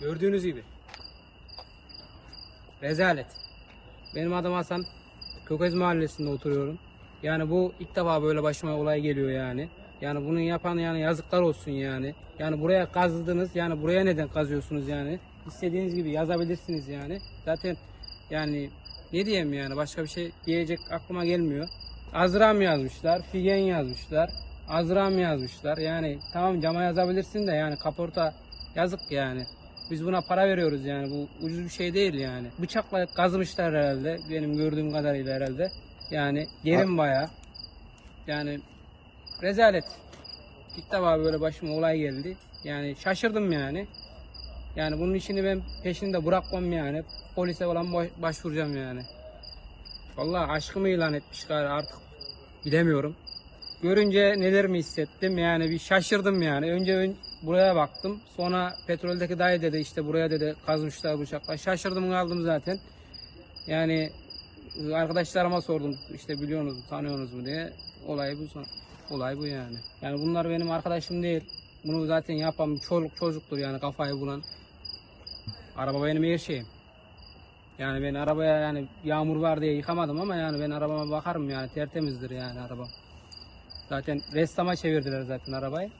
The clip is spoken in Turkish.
Gördüğünüz gibi. Rezalet. Benim adım Hasan. Kökez Mahallesi'nde oturuyorum. Yani bu ilk defa böyle başıma olay geliyor yani. Yani bunu yapan yani yazıklar olsun yani. Yani buraya kazdınız yani buraya neden kazıyorsunuz yani. İstediğiniz gibi yazabilirsiniz yani. Zaten yani ne diyeyim yani başka bir şey diyecek aklıma gelmiyor. Azram yazmışlar, Figen yazmışlar, Azram yazmışlar. Yani tamam cama yazabilirsin de yani kaporta yazık yani. Biz buna para veriyoruz yani bu ucuz bir şey değil yani. Bıçakla kazmışlar herhalde benim gördüğüm kadarıyla herhalde. Yani yerim bayağı. Yani rezalet. İlk defa böyle başıma olay geldi. Yani şaşırdım yani. Yani bunun işini ben peşinde bırakmam yani. Polise falan baş- başvuracağım yani. Vallahi aşkımı ilan etmiş galiba artık bilemiyorum. Görünce neler mi hissettim yani bir şaşırdım yani. Önce ön- buraya baktım. Sonra petroldeki dayı dedi işte buraya dedi kazmışlar bıçakla. Şaşırdım kaldım zaten. Yani arkadaşlarıma sordum işte biliyorsunuz mu tanıyorsunuz mu diye. Olay bu son. Olay bu yani. Yani bunlar benim arkadaşım değil. Bunu zaten yapan bir çocuk çocuktur yani kafayı bulan. Araba benim her şeyim. Yani ben arabaya yani yağmur var diye yıkamadım ama yani ben arabama bakarım yani tertemizdir yani arabam. Zaten restama çevirdiler zaten arabayı.